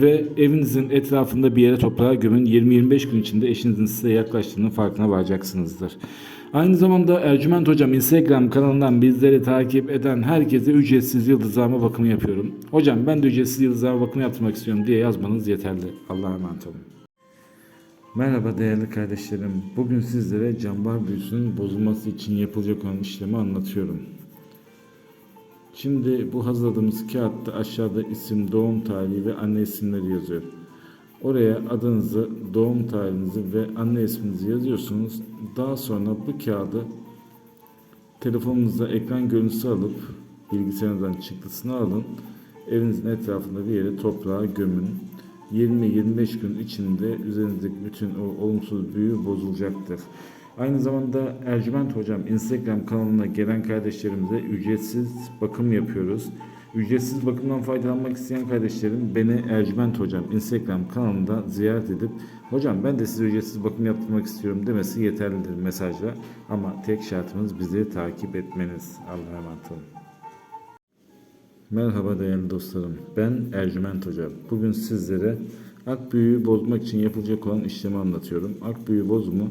ve evinizin etrafında bir yere toprağa gömün. 20-25 gün içinde eşinizin size yaklaştığının farkına varacaksınızdır. Aynı zamanda Ercüment Hocam Instagram kanalından bizleri takip eden herkese ücretsiz yıldızlama bakımı yapıyorum. Hocam ben de ücretsiz yıldızlama bakımı yaptırmak istiyorum diye yazmanız yeterli. Allah'a emanet olun. Merhaba değerli kardeşlerim. Bugün sizlere cambar büyüsünün bozulması için yapılacak olan işlemi anlatıyorum. Şimdi bu hazırladığımız kağıtta aşağıda isim, doğum tarihi ve anne isimleri yazıyor. Oraya adınızı, doğum tarihinizi ve anne isminizi yazıyorsunuz. Daha sonra bu kağıdı telefonunuzda ekran görüntüsü alıp bilgisayarınızdan çıktısını alın. Evinizin etrafında bir yere toprağa gömün. 20-25 gün içinde üzerinizdeki bütün o olumsuz büyü bozulacaktır. Aynı zamanda Ercüment Hocam Instagram kanalına gelen kardeşlerimize ücretsiz bakım yapıyoruz. Ücretsiz bakımdan faydalanmak isteyen kardeşlerim beni Ercüment Hocam Instagram kanalında ziyaret edip Hocam ben de size ücretsiz bakım yaptırmak istiyorum demesi yeterlidir mesajla. Ama tek şartımız bizi takip etmeniz. Allah'a emanet olun. Merhaba değerli dostlarım. Ben Ercüment Hoca. Bugün sizlere ak büyüğü bozmak için yapılacak olan işlemi anlatıyorum. Ak büyüğü bozumu